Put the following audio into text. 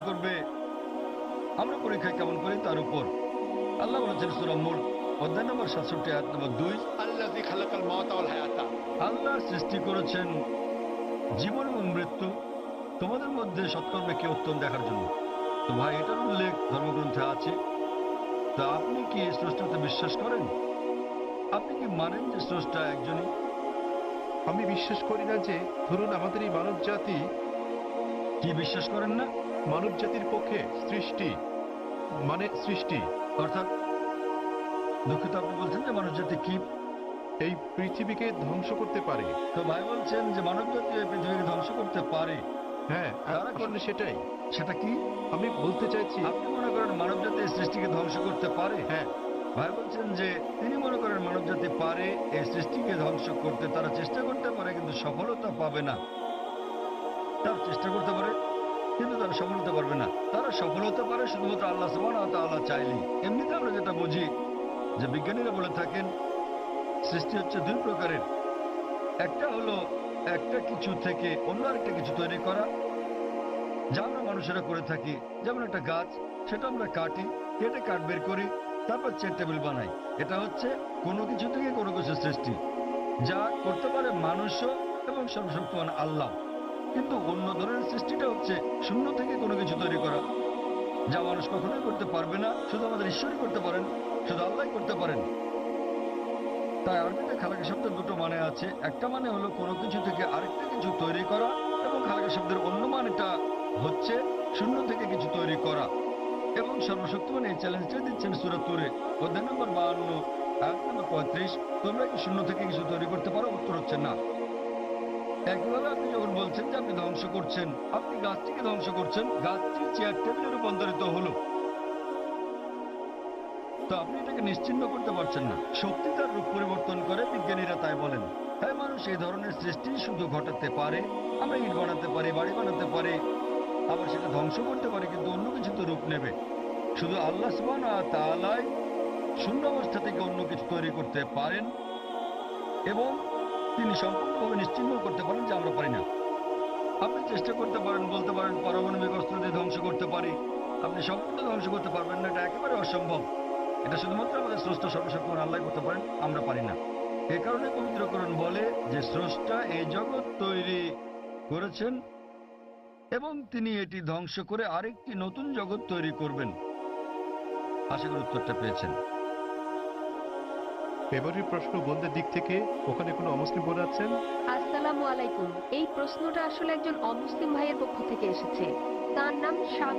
করবে। আমরা পরীক্ষায় কেমন করি? তার উপর। আল্লাহ বলেছেন সুরামুল অধ্যায় নম্বর সাতষট্টি আয়াত নম্বর দুই। আল্লাহ আল্লাহ সৃষ্টি করেছেন জীবন এবং মৃত্যু। তোমাদের মধ্যে সৎকর্মে কি উত্তম দেখার জন্য? তো ভাই এটার উল্লেখ ধর্মগ্রন্থে আছে। তা আপনি কি এই স্রষ্টাতে বিশ্বাস করেন? আপনি কি মানেন যে স্রষ্টা একজনই? আমি বিশ্বাস করি না যে ধরুন আমাদের এই মানব জাতি কি বিশ্বাস করেন না? মানব জাতির পক্ষে সৃষ্টি মানে সৃষ্টি অর্থাৎ দুঃখিত আপনি বলছেন যে মানুষ জাতি কি? এই পৃথিবীকে ধ্বংস করতে পারে। তো ভাই বলছেন যে মানব জাতি এই পৃথিবীকে ধ্বংস করতে পারে। হ্যাঁ আসলে সেটাই। সেটা কি? আমি বলতে চাইছি আপনি মনে করেন মানব জাতি সৃষ্টিকে ধ্বংস করতে পারে? হ্যাঁ। ভাই বলছেন যে তিনি মনে করেন মানব জাতি পারে এই সৃষ্টিকে ধ্বংস করতে তারা চেষ্টা করতে পারে কিন্তু সফলতা পাবে না। তারা চেষ্টা করতে পারে, কিন্তু তারা সফল হতে পারবে না। তারা সফল হতে পারে শুধুমাত্র আল্লাহ সমান আল্লাহ চাইলেই। এমনিতে আমরা যেটা বুঝি, যে বিজ্ঞানীরা বলে থাকেন, সৃষ্টি হচ্ছে দুই প্রকারের। একটা হলো একটা কিছু থেকে অন্য একটা কিছু তৈরি করা, যা আমরা মানুষেরা করে থাকি। যেমন একটা গাছ, সেটা আমরা কাটি, কেটে কাঠ বের করি, তারপর চেয়ার টেবিল বানাই। এটা হচ্ছে কোনো কিছু থেকে কোনো কিছু সৃষ্টি, যা করতে পারে মানুষও এবং সর্বশক্তিমান আল্লাহ। কিন্তু অন্য ধরনের সৃষ্টিটা হচ্ছে শূন্য থেকে কোনো কিছু তৈরি করা। যা মানুষ কখনোই করতে পারবে না, শুধু আমাদের ঈশ্বরই করতে পারেন, শুধু আল্লাহ করতে পারেন। তাই আরবিতে খালাকা শব্দের দুটো মানে আছে। একটা মানে হলো কোনো কিছু থেকে আরেকটা কিছু তৈরি করা এবং খালাকা শব্দের অন্য মানেটা হচ্ছে শূন্য থেকে কিছু তৈরি করা। এবং সর্বশক্তিমান এই চ্যালেঞ্জটা দিচ্ছেন সুরাতুরে অধ্যায় নম্বর বাহান্ন, আয়াত নম্বর পঁয়ত্রিশ, তোমরা কি শূন্য থেকে কিছু তৈরি করতে পারো? উত্তর হচ্ছে না। একইভাবে আপনি যখন বলছেন যে আপনি ধ্বংস করছেন, আপনি গাছটিকে ধ্বংস করছেন গাছটি চেয়ার টেবিলে রূপান্তরিত হলো। তো আপনি এটাকে নিশ্চিন্ন করতে পারছেন না। শক্তি তার রূপ পরিবর্তন করে বিজ্ঞানীরা তাই বলেন হ্যাঁ মানুষ এই ধরনের সৃষ্টি শুধু ঘটাতে পারে, আমরা ইট বানাতে পারি, বাড়ি বানাতে পারি, আবার সেটা ধ্বংস করতে পারি, কিন্তু অন্য কিছু তো রূপ নেবে। শুধু আল্লাহ সুবহানাহু ওয়া তাআলাই শূন্য অবস্থা থেকে অন্য কিছু তৈরি করতে পারেন এবং তিনি সম্পূর্ণভাবে নিশ্চিন্ন করতে পারেন যে আমরা পারি না। আপনি চেষ্টা করতে পারেন, বলতে পারেন, পারমাণবিক অস্ত্র দিয়ে ধ্বংস করতে পারি। আপনি সম্পূর্ণ ধ্বংস করতে পারবেন না, এটা একেবারে অসম্ভব। এটা শুধুমাত্র আমাদের স্রষ্টা, সর্বশক্তিমান আল্লাহ করতে পারেন, আমরা পারি না। এ কারণে পবিত্রকরণ বলে যে স্রষ্টা এই জগৎ তৈরি করেছেন এবং তিনি এটি ধ্বংস করে আরেকটি নতুন জগৎ তৈরি করবেন। আশা করি উত্তরটা পেয়েছেন। এবারের প্রশ্ন বন্ধের দিক থেকে ওখানে কোনো অমুসলিম বোন আছেন? আসসালামু আলাইকুম। এই প্রশ্নটা আসলে একজন অমুসলিম ভাইয়ের পক্ষ থেকে এসেছে। তার নাম শাহ